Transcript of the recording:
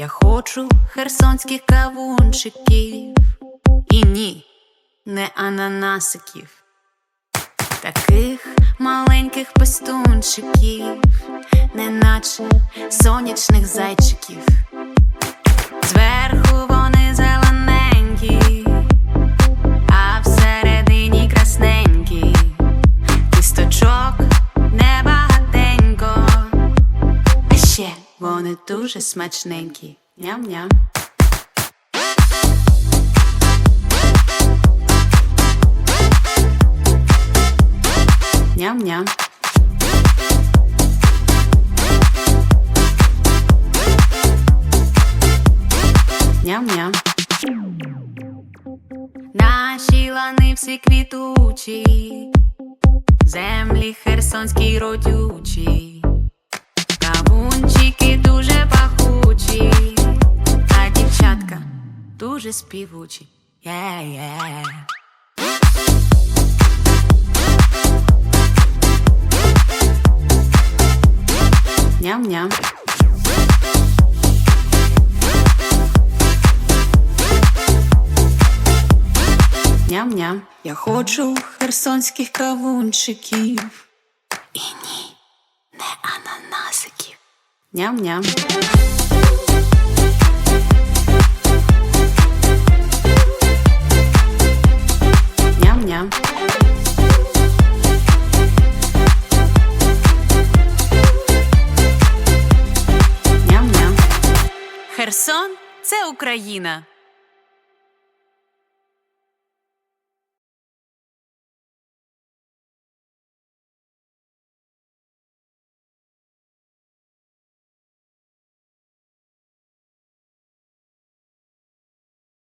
Я хочу херсонських кавунчиків. І ні, не ананасиків. Таких маленьких пестунчиків, неначе сонячних зайчиків. Вони дуже смачненькі. Ням-ням. Ням-ням. Ням-ням. Наші лани всі квітучі, землі херсонські родючі, кавунчики дуже співучі. Yeah, yeah. Ням-ням. Ням-ням. Я хочу херсонських кавунчиків. І ні, не ананасиків. Ням-ням. Ням-ням. Херсон це Україна.